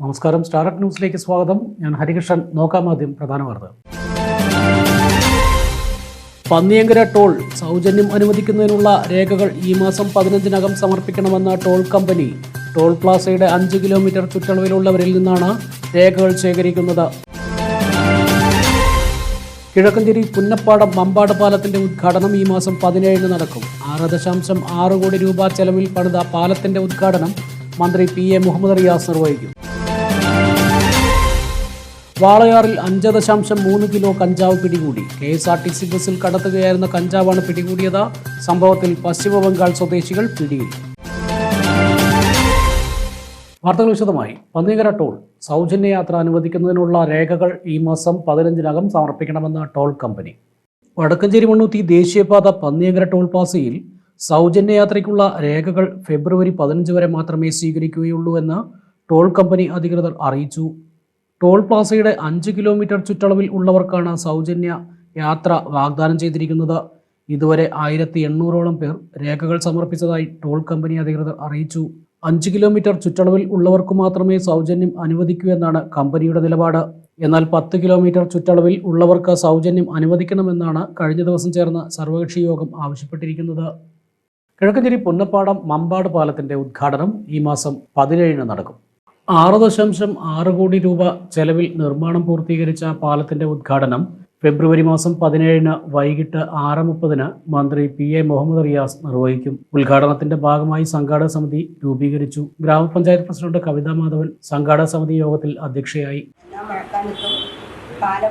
നമസ്കാരം. സ്റ്റാർട്ട് ന്യൂസിലേക്ക് സ്വാഗതം. ഞാൻ ഹരികൃഷ്ണൻ. നോക്കാം ആദ്യം പ്രധാന വാർത്ത. പന്നിയങ്കര ടോൾ സൗജന്യം അനുവദിക്കുന്നതിനുള്ള രേഖകൾ ഈ മാസം പതിനഞ്ചിനകം സമർപ്പിക്കണമെന്ന ടോൾ കമ്പനി ടോൾ പ്ലാസയുടെ അഞ്ച് കിലോമീറ്റർ ചുറ്റളവിലുള്ളവരിൽ നിന്നാണ് രേഖകൾ ശേഖരിക്കുന്നത്. കിഴക്കഞ്ചേരി പുന്നപ്പാടം മമ്പാട് പാലത്തിന്റെ ഉദ്ഘാടനം ഈ മാസം പതിനേഴിന് നടക്കും. ആറ് ദശാംശം ആറ് കോടി രൂപ ചെലവിൽ പണിത പാലത്തിന്റെ ഉദ്ഘാടനം മന്ത്രി പി എ മുഹമ്മദ് റിയാസ് നിർവഹിക്കും. വാളയാറിൽ അഞ്ച് ദശാംശം മൂന്ന് കിലോ കഞ്ചാവ് പിടികൂടി. K S R T C ബസ്സിൽ കടത്തുകയായിരുന്ന കഞ്ചാവാണ് പിടികൂടിയത്. സംഭവത്തിൽ പശ്ചിമബംഗാൾ സ്വദേശികൾ പിടിയിൽ. വാർത്തകൾ വിശദമായി. പന്നിയങ്കര ടോൾ സൗജന്യ യാത്ര അനുവദിക്കുന്നതിനുള്ള രേഖകൾ ഈ മാസം പതിനഞ്ചിനകം സമർപ്പിക്കണമെന്ന ടോൾ കമ്പനി. വടക്കഞ്ചേരി മണ്ണൂത്തി ദേശീയപാത പന്നിയങ്കര ടോൾ പാസയിൽ സൗജന്യ യാത്രയ്ക്കുള്ള രേഖകൾ ഫെബ്രുവരി പതിനഞ്ച് വരെ മാത്രമേ സ്വീകരിക്കുകയുള്ളൂ എന്ന് ടോൾ കമ്പനി അധികൃതർ അറിയിച്ചു. ടോൾ പ്ലാസയുടെ അഞ്ച് കിലോമീറ്റർ ചുറ്റളവിൽ ഉള്ളവർക്കാണ് സൗജന്യ യാത്ര വാഗ്ദാനം ചെയ്തിരിക്കുന്നത്. ഇതുവരെ ആയിരത്തി എണ്ണൂറോളം പേർ രേഖകൾ സമർപ്പിച്ചതായി ടോൾ കമ്പനി അധികൃതർ അറിയിച്ചു. അഞ്ച് കിലോമീറ്റർ ചുറ്റളവിൽ ഉള്ളവർക്ക് മാത്രമേ സൗജന്യം അനുവദിക്കൂ എന്നാണ് കമ്പനിയുടെ നിലപാട്. എന്നാൽ പത്ത് കിലോമീറ്റർ ചുറ്റളവിൽ ഉള്ളവർക്ക് സൗജന്യം അനുവദിക്കണമെന്നാണ് കഴിഞ്ഞ ദിവസം ചേർന്ന സർവകക്ഷി യോഗം ആവശ്യപ്പെട്ടിരിക്കുന്നത്. കിഴക്കഞ്ചേരി പുന്നപ്പാടം മമ്പാട് പാലത്തിന്റെ ഉദ്ഘാടനം ഈ മാസം പതിനേഴിന് നടക്കും. ആറ് ദശാംശം ആറ് കോടി രൂപ ചെലവിൽ നിർമ്മാണം പൂർത്തീകരിച്ച പാലത്തിന്റെ ഉദ്ഘാടനം ഫെബ്രുവരി മാസം പതിനേഴിന് വൈകിട്ട് ആറ് മുപ്പതിന് മന്ത്രി പി എ മുഹമ്മദ് റിയാസ് നിർവഹിക്കും. ഉദ്ഘാടനത്തിന്റെ ഭാഗമായി സംഘാടക സമിതി രൂപീകരിച്ചു. ഗ്രാമപഞ്ചായത്ത് പ്രസിഡന്റ് കവിതാ മാധവൻ സംഘാടക സമിതി യോഗത്തിൽ അധ്യക്ഷയായി.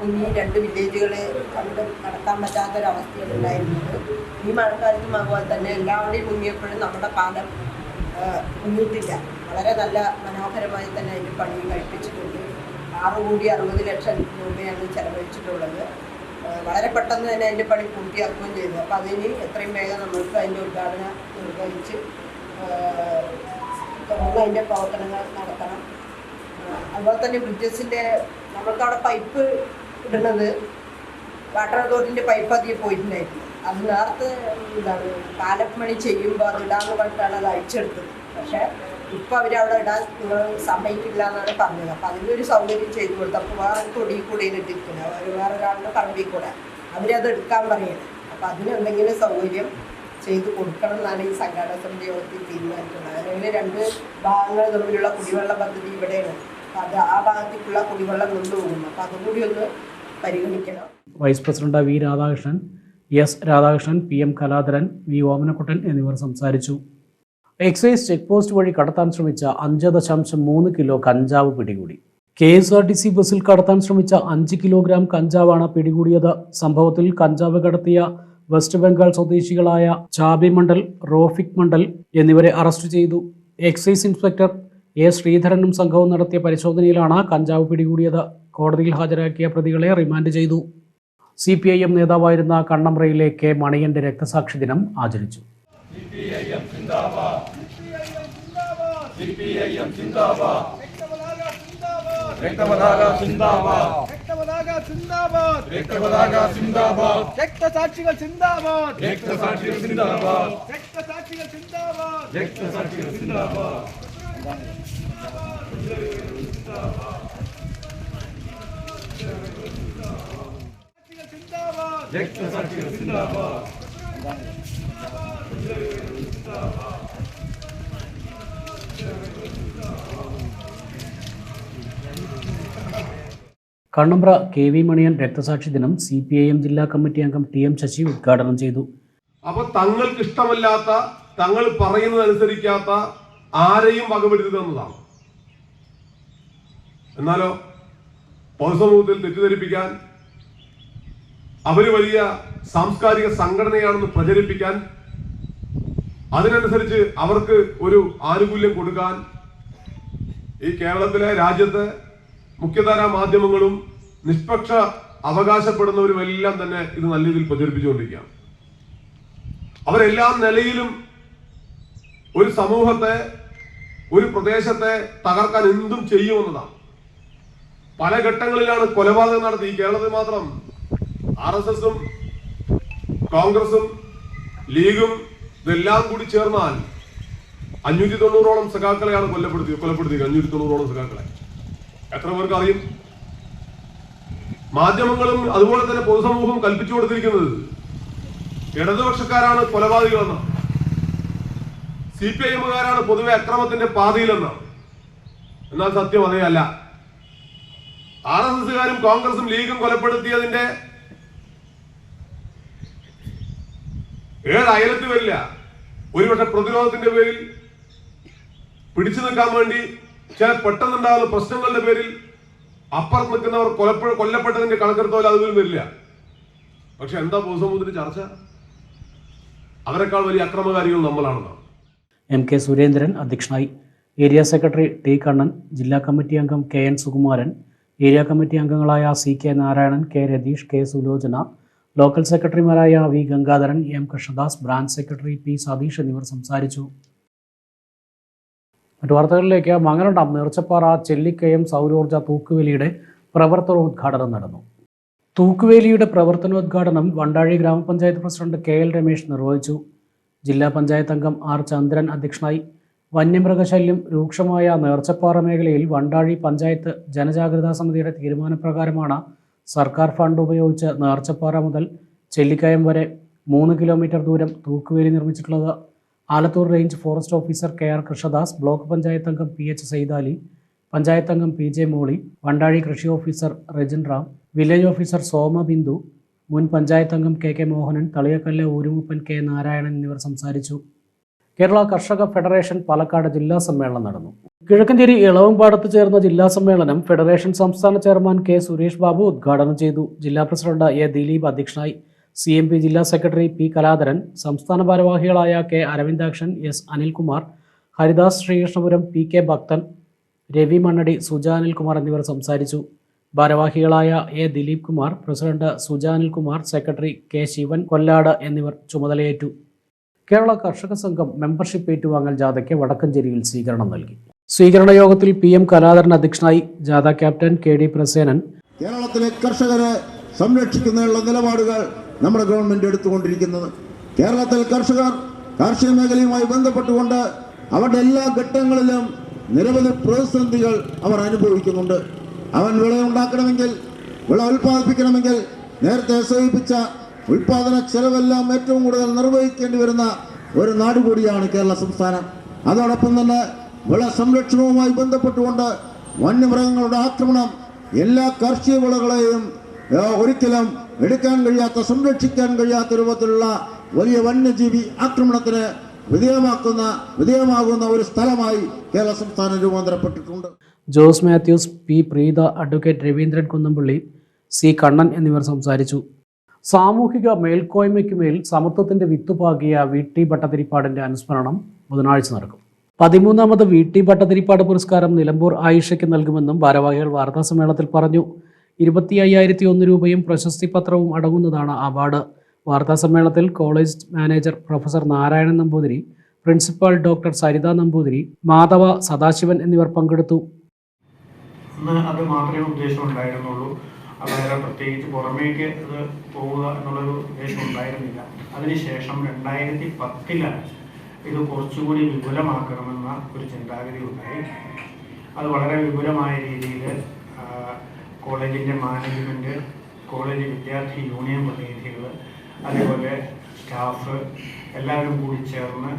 മുങ്ങി രണ്ട് വില്ലേജുകളെ കണ്ട് നടത്താൻ പറ്റാത്തൊരവസ്ഥയാണ് ഉണ്ടായിരുന്നത് ഈ മഴക്കാലത്തും അതുപോലെ തന്നെ എല്ലാവരുടെയും മുങ്ങിയപ്പോഴും നമ്മുടെ പാലം ആ, വളരെ നല്ല മനോഹരമായി തന്നെ അതിന്റെ പണി കഴിപ്പിച്ചിട്ടുണ്ട്. ആറ് കോടി അറുപത് ലക്ഷം രൂപയാണ് ചെലവഴിച്ചിട്ടുള്ളത്. വളരെ പെട്ടെന്ന് തന്നെ അതിന്റെ പണി പൂർത്തിയാക്കുകയും ചെയ്തു. അപ്പോൾ അതിന് എത്രയും വേഗം നമ്മൾക്ക് അതിന്റെ ഉദ്ഘാടനം നിർവഹിച്ച് തുടർന്ന് അതിന്റെ പ്രവർത്തനങ്ങൾ നടത്തണം. അതുപോലെ തന്നെ ബ്രിഡ്ജസിന്റെ നമ്മൾക്കവിടെ പൈപ്പ് ഇടുന്നത് വാട്ടർ അതോറിറ്റിന്റെ പൈപ്പ് അധികം പോയിട്ടുണ്ടായിരുന്നു. അത് നേരത്തെ എന്താണ് പാലപ്പണി ചെയ്യുമ്പോൾ അത് ഇടാന്ന് പറഞ്ഞിട്ടാണ് അത് അഴിച്ചെടുത്തത്. പക്ഷെ ഇപ്പം അവരവിടെ ഇടാൻ നിങ്ങൾ സമ്മതിക്കില്ല എന്നാണ് പറഞ്ഞത്. അപ്പം അതിനൊരു സൗകര്യം ചെയ്തു കൊടുത്തു. അപ്പൊ വേറെ തൊടി കൂടെ ഇട്ടിരിക്കുന്നത് അവർ വേറെ ഒരാളുടെ പറമ്പിൽ കൂടെ. അവരത് എടുക്കാൻ പറയുന്നത് അപ്പം അതിനെന്തെങ്കിലും സൗകര്യം ചെയ്തു കൊടുക്കണം എന്നാണ് ഈ സംഘാടക സമിതി യോഗത്തിൽ തീരുമാനിക്കുന്നത്. അല്ലെങ്കിൽ രണ്ട് ഭാഗങ്ങൾ തമ്മിലുള്ള കുടിവെള്ള പദ്ധതി ഇവിടെയാണ്. അപ്പം അത് ആ ഭാഗത്തേക്കുള്ള കുടിവെള്ളം കൊണ്ടുപോകുന്നു. അപ്പം അതും കൂടി ഒന്ന് പരിഗണിക്കണം. Vice president V Radhakrishnan. S Radhakrishnan P M Kaladharan V Omanakuttan എന്നിവർ സംസാരിച്ചു. എക്സൈസ് ചെക്ക് പോസ്റ്റ് വഴി കടത്താൻ ശ്രമിച്ച അഞ്ച് ദശാംശം മൂന്ന് കിലോ കഞ്ചാവ് പിടികൂടി. K S R T C ബസ്സിൽ കടത്താൻ ശ്രമിച്ച അഞ്ച് കിലോഗ്രാം കഞ്ചാവാണ് പിടികൂടിയത്. സംഭവത്തിൽ കഞ്ചാവ് കടത്തിയ വെസ്റ്റ് ബംഗാൾ സ്വദേശികളായ ചാബി മണ്ഡൽ റോഫിക് മണ്ഡൽ എന്നിവരെ അറസ്റ്റ് ചെയ്തു. എക്സൈസ് ഇൻസ്പെക്ടർ എ ശ്രീധരനും സംഘവും നടത്തിയ പരിശോധനയിലാണ് കഞ്ചാവ് പിടികൂടിയത്. കോടതിയിൽ ഹാജരാക്കിയ പ്രതികളെ റിമാൻഡ് ചെയ്തു. സി പി ഐ എം നേതാവായിരുന്ന കണ്ണമ്പ്രയിലെ കെ മണിയന്റെ രക്തസാക്ഷി ദിനം ആചരിച്ചു. രക്തസാക്ഷികൾ സിന്ദാബാദ് രക്തസാക്ഷികൾ സിന്ദാബാദ് രക്തസാക്ഷികൾ സിന്ദാബാദ് രക്തസാക്ഷികൾ സിന്ദാബാദ് സാക്ഷികൾ സിന്ദാബാദ് കണ്ണമ്പ്ര കെ വി മണിയൻ രക്തസാക്ഷി ദിനം സി പി ഐ എം ജില്ലാ കമ്മിറ്റി അംഗം ടി എം ശശി ഉദ്ഘാടനം ചെയ്തു. അപ്പൊ തങ്ങൾക്ക് ഇഷ്ടമല്ലാത്ത തങ്ങൾ പറയുന്നതനുസരിക്കാത്ത ആരെയും വകവരുത്തുന്നതാണ് എന്നാലോ പൊതുസമൂഹത്തിൽ തെറ്റിദ്ധരിപ്പിക്കാൻ അവർ വലിയ സാംസ്കാരിക സംഘടനയാണെന്ന് പ്രചരിപ്പിക്കാൻ അതിനനുസരിച്ച് അവർക്ക് ഒരു ആനുകൂല്യം കൊടുക്കാൻ ഈ കേരളത്തിലെ രാജ്യത്തെ മുഖ്യധാര മാധ്യമങ്ങളും നിഷ്പക്ഷ അവകാശപ്പെടുന്നവരുമെല്ലാം തന്നെ ഇത് നല്ല രീതിയിൽ പ്രചരിപ്പിച്ചുകൊണ്ടിരിക്കുകയാണ്. അവരെല്ലാ നിലയിലും ഒരു സമൂഹത്തെ ഒരു പ്രദേശത്തെ തകർക്കാൻ എന്തും ചെയ്യുമെന്നതാണ്. പല ഘട്ടങ്ങളിലാണ് കൊലപാതകം നടത്തി കേരളത്തിൽ മാത്രം ആർ എസ് എസും കോൺഗ്രസും ലീഗും ഇതെല്ലാം കൂടി ചേർന്നാൽ അഞ്ഞൂറ്റി തൊണ്ണൂറോളം സഖാക്കളെയാണ് കൊല്ലപ്പെടുത്തി കൊലപ്പെടുത്തിയത്. അഞ്ഞൂറ്റി തൊണ്ണൂറോളം സഖാക്കളെ. എത്ര പേർക്ക് അറിയും? മാധ്യമങ്ങളും അതുപോലെ തന്നെ പൊതുസമൂഹവും കൽപ്പിച്ചു കൊടുത്തിരിക്കുന്നത് ഇടതുപക്ഷക്കാരാണ് കൊലപാതകളെന്ന സി പി ഐ എമ്മുകാരാണ് പൊതുവെ അക്രമത്തിന്റെ പാതയിലെന്ന. എന്നാൽ സത്യം അതേ അല്ല ആർ എസ് എസുകാരും കോൺഗ്രസും ലീഗും കൊലപ്പെടുത്തിയതിന്റെ ഏഴ് അയലത്ത് വരില്ല? ഒരുപക്ഷെ പ്രതിരോധത്തിന്റെ പേരിൽ പിടിച്ചു നിൽക്കാൻ വേണ്ടി ചില പെട്ടെന്നുണ്ടാകുന്ന പ്രശ്നങ്ങളുടെ പേരിൽ അപ്പുറത്ത് നിൽക്കുന്നവർ കൊലപ്പെ കൊല്ലപ്പെട്ടതിന്റെ കണക്കെടുത്തോലെ അതുപോലും വരില്ല. പക്ഷെ എന്താ പൊതുസമൂഹത്തിന്റെ ചർച്ച? അവരെക്കാൾ വലിയ അക്രമകാരികൾ നമ്മളാണെന്നാണ് എം കെ സുരേന്ദ്രൻ അധ്യക്ഷനായി. ഏരിയ സെക്രട്ടറി ടി കണ്ണൻ ജില്ലാ കമ്മിറ്റി അംഗം K N Sukumaran area committee അംഗങ്ങളായ C K Narayanan K Ratheesh K Sulochana local സെക്രട്ടറിമാരായ V Gangadharan M Krishnadas branch secretary P Satheesh എന്നിവർ സംസാരിച്ചു. മറ്റു വാർത്തകളിലേക്ക് മംഗലണ്ടാം നേർച്ചപ്പാറ ചെല്ലിക്കയം സൗരോർജ തൂക്കുവേലിയുടെ പ്രവർത്തനോദ്ഘാടനം നടന്നു. തൂക്കുവേലിയുടെ പ്രവർത്തനോദ്ഘാടനം വണ്ടാഴി ഗ്രാമപഞ്ചായത്ത് പ്രസിഡന്റ് കെ എൽ രമേശ് നിർവഹിച്ചു. ജില്ലാ പഞ്ചായത്ത് അംഗം ആർ ചന്ദ്രൻ അധ്യക്ഷനായി. വന്യമൃഗശല്യം രൂക്ഷമായ നേർച്ചപ്പാറ മേഖലയിൽ വണ്ടാഴി പഞ്ചായത്ത് ജനജാഗ്രതാ സമിതിയുടെ തീരുമാനപ്രകാരമാണ് സർക്കാർ ഫണ്ട് ഉപയോഗിച്ച് നേർച്ചപ്പാറ മുതൽ ചെല്ലിക്കയം വരെ മൂന്ന് കിലോമീറ്റർ ദൂരം തൂക്കുവേലി നിർമ്മിച്ചിട്ടുള്ളത് Alathur range forest officer K R Krishnadas block panchayat അംഗം പി എച്ച് സൈദാലി പഞ്ചായത്ത് അംഗം പി ജെ മോളി വണ്ടാഴി കൃഷി officer Rejin Ram village officer Soma Bindu മുൻ പഞ്ചായത്ത് അംഗം കെ കെ മോഹനൻ തളിയക്കല്ല് ഊരുമുപ്പൻ കെ നാരായണൻ എന്നിവർ സംസാരിച്ചു. കേരള കർഷക ഫെഡറേഷൻ പാലക്കാട് ജില്ലാ സമ്മേളനം നടന്നു. കിഴക്കഞ്ചേരി ഇളവമ്പാടത്ത് ചേർന്ന ജില്ലാ സമ്മേളനം ഫെഡറേഷൻ സംസ്ഥാന ചെയർമാൻ കെ സുരേഷ് ബാബു ഉദ്ഘാടനം ചെയ്തു. ജില്ലാ പ്രസിഡന്റ് എ ദിലീപ് അധ്യക്ഷനായി. സി എം പി ജില്ലാ സെക്രട്ടറി പി കലാധരൻ സംസ്ഥാന ഭാരവാഹികളായ K Aravindakshan S Anilkumar Haridas Sreekrishnapuram P K Bhakthan Ravi Mannadi Suja Anilkumar എന്നിവർ സംസാരിച്ചു. ഭാരവാഹികളായ A Dileep Kumar president Suja Anilkumar secretary K Sivan Kollad എന്നിവർ ചുമതലയേറ്റു. കേരള കർഷക സംഘം മെമ്പർഷിപ്പ് ഏറ്റുവാങ്ങൽ ജാഥയ്ക്ക് വടക്കഞ്ചേരിയിൽ സ്വീകരണം നൽകി. സ്വീകരണ യോഗത്തിൽ പി എം കലാധരൻ അധ്യക്ഷനായി ജാഥ ക്യാപ്റ്റൻ കെ ഡി പ്രസേനൻ. കേരളത്തിലെ കർഷകരെ സംരക്ഷിക്കുന്നതിനുള്ള നിലപാടുകൾ നമ്മുടെ ഗവൺമെന്റ് എടുത്തുകൊണ്ടിരിക്കുന്നത്. കേരളത്തിൽ കർഷകർ കാർഷിക മേഖലയുമായി ബന്ധപ്പെട്ടുകൊണ്ട് അവരുടെ എല്ലാ ഘട്ടങ്ങളിലും നിരവധി പ്രതിസന്ധികൾ അവർ അനുഭവിക്കുന്നുണ്ട്. അവൻ വിള ഉണ്ടാക്കണമെങ്കിൽ വിള ഉൽപ്പാദിപ്പിക്കണമെങ്കിൽ നേരത്തെ സൂചിപ്പിച്ച ഉൽപാദന ചെലവെല്ലാം ഏറ്റവും കൂടുതൽ നിർവഹിക്കേണ്ടി വരുന്ന ഒരു നാട് കൂടിയാണ് കേരള സംസ്ഥാനം. അതോടൊപ്പം തന്നെ വിള സംരക്ഷണവുമായി ബന്ധപ്പെട്ടുകൊണ്ട് വന്യമൃഗങ്ങളുടെ ആക്രമണം എല്ലാ കാർഷിക വിളകളെയും ഒരിക്കലും എടുക്കാൻ കഴിയാത്ത സംരക്ഷിക്കാൻ കഴിയാത്ത രൂപത്തിലുള്ള വലിയ വന്യജീവി ആക്രമണത്തിന് വിധേയമാക്കുന്ന വിധേയമാകുന്ന ഒരു സ്ഥലമായി കേരള സംസ്ഥാനം രൂപാന്തരപ്പെട്ടിട്ടുണ്ട്. Jose Mathews P Preetha advocate Raveendran Kunnampally C Kannan എന്നിവർ സംസാരിച്ചു. സാമൂഹിക മേൽക്കോയ്മയ്ക്കുമേൽ സമത്വത്തിന്റെ വിത്തുപാകിയ വി ടി ഭട്ടതിരിപ്പാടിന്റെ അനുസ്മരണം ബുധനാഴ്ച നടക്കും. പതിമൂന്നാമത് വി ടി ഭട്ടതിരിപ്പാട് പുരസ്കാരം നിലമ്പൂർ ആയിഷയ്ക്ക് നൽകുമെന്നും ഭാരവാഹികൾ വാർത്താസമ്മേളനത്തിൽ പറഞ്ഞു. ഇരുപത്തി അയ്യായിരത്തി ഒന്ന് രൂപയും പ്രശസ്തി പത്രവും അടങ്ങുന്നതാണ് അവാർഡ്. വാർത്താസമ്മേളനത്തിൽ college manager professor Narayanan Namboothiri principal doctor Saritha Namboothiri Madhava Sadasivan എന്നിവർ പങ്കെടുത്തു. അത് മാത്രമേ ഉദ്ദേശം ഉണ്ടായിരുന്നുള്ളൂ വേറെ പ്രത്യേകിച്ച് പുറമേക്ക് അത് പോവുക എന്നുള്ളൊരു ഉദ്ദേശം ഉണ്ടായിരുന്നില്ല. അതിനുശേഷം രണ്ടായിരത്തി പത്തിലാണ് ഇത് കുറച്ചുകൂടി വിപുലമാക്കണമെന്ന ഒരു ചിന്താഗതി ഉണ്ടായി. അത് വളരെ വിപുലമായ രീതിയിൽ കോളേജിന്റെ മാനേജ്മെന്റ് കോളേജ് വിദ്യാർത്ഥി യൂണിയൻ പ്രതിനിധികൾ അതേപോലെ സ്റ്റാഫ് എല്ലാവരും കൂടി ചേർന്ന്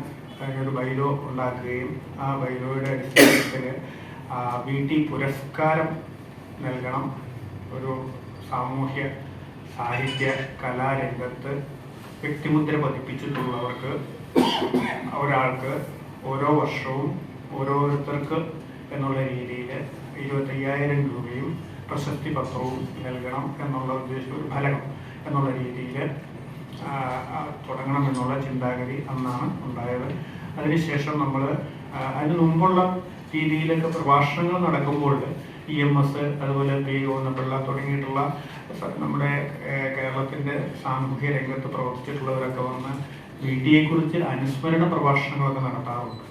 ഒരു ബൈലോ ഉണ്ടാക്കുകയും ആ ബൈലോയുടെ അടിസ്ഥാനത്തിൽ വി ടി പുരസ്കാരം നൽകണം ഒരു സാമൂഹ്യ സാഹിത്യ കലാരംഗത്ത് വ്യക്തിമുദ്ര പതിപ്പിച്ചിട്ടുള്ളവർക്ക് ഒരാൾക്ക് ഓരോ വർഷവും ഓരോരുത്തർക്ക് എന്നുള്ള രീതിയിൽ ഇരുപത്തയ്യായിരം രൂപയും പ്രശസ്തി പത്രവും നൽകണം എന്നുള്ള ഉദ്ദേശം ഒരു ഫലകം എന്നുള്ള രീതിയിൽ തുടങ്ങണം എന്നുള്ള ചിന്താഗതി അന്നാണ് ഉണ്ടായത്. അതിനുശേഷം നമ്മൾ അതിന് മുമ്പുള്ള രീതിയിലൊക്കെ പ്രഭാഷണങ്ങൾ നടക്കുമ്പോൾ ഇ എം എസ് അതുപോലെ പി ഗോവിന്ദപിള്ള തുടങ്ങിയിട്ടുള്ള നമ്മുടെ കേരളത്തിന്റെ സാമൂഹ്യ രംഗത്ത് പ്രവർത്തിച്ചിട്ടുള്ളവരൊക്കെ വന്ന് കുറിച്ച് അനുസ്മരണ പ്രഭാഷണങ്ങളൊക്കെ നടത്താറുണ്ട്.